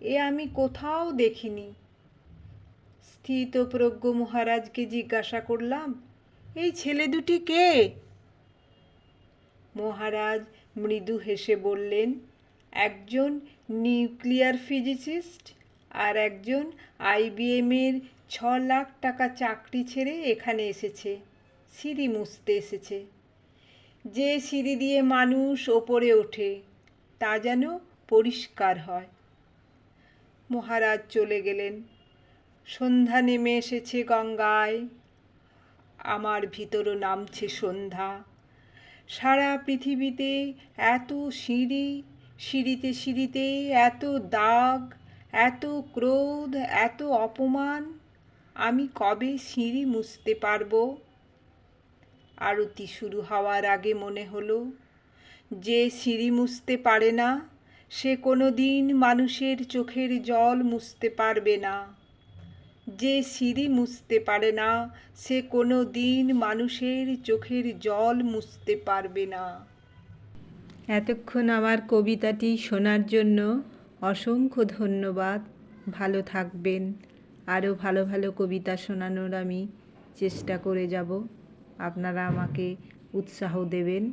এ আমি কোথাও দেখিনি। স্থিতপ্রজ্ঞ মহারাজকে জিজ্ঞাসা করলাম, এই ছেলে দুটি কে? মহারাজ মৃদু হেসে বললেন, একজন নিউক্লিয়ার ফিজিসিস্ট আর একজন আইবিএমের ছ লাখ টাকা চাকরি ছেড়ে এখানে এসেছে, সিঁড়ি মুছতে এসেছে। যে সিঁড়ি দিয়ে মানুষ ওপরে ওঠে, তা যেন পরিষ্কার হয়। মহারাজ চলে গেলেন। সন্ধ্যা নেমে এসেছে গঙ্গায়। আমার ভিতরও নামছে সন্ধ্যা। সারা পৃথিবীতে এত সিঁড়ি, সিঁড়িতে সিঁড়িতে এত দাগ, এত ক্রোধ, এত অপমান, আমি কবে সিঁড়ি মুছতে পারব? আরতি শুরু হওয়ার আগে মনে হলো, যে সিঁড়ি মুছতে পারে না সে কোনো দিন মানুষের চোখের জল মুছতে পারবে না। যে সিঁড়ি মুছতে পারে না, সে কোনো দিন মানুষের চোখের জল মুছতে পারবে না। এতক্ষণ আমার কবিতাটি শোনার জন্য অসংখ্য ধন্যবাদ। ভালো থাকবেন। আরও ভালো ভালো কবিতা শোনানোর আমি চেষ্টা করে যাব। আপনারা আমাকে উৎসাহ দেবেন।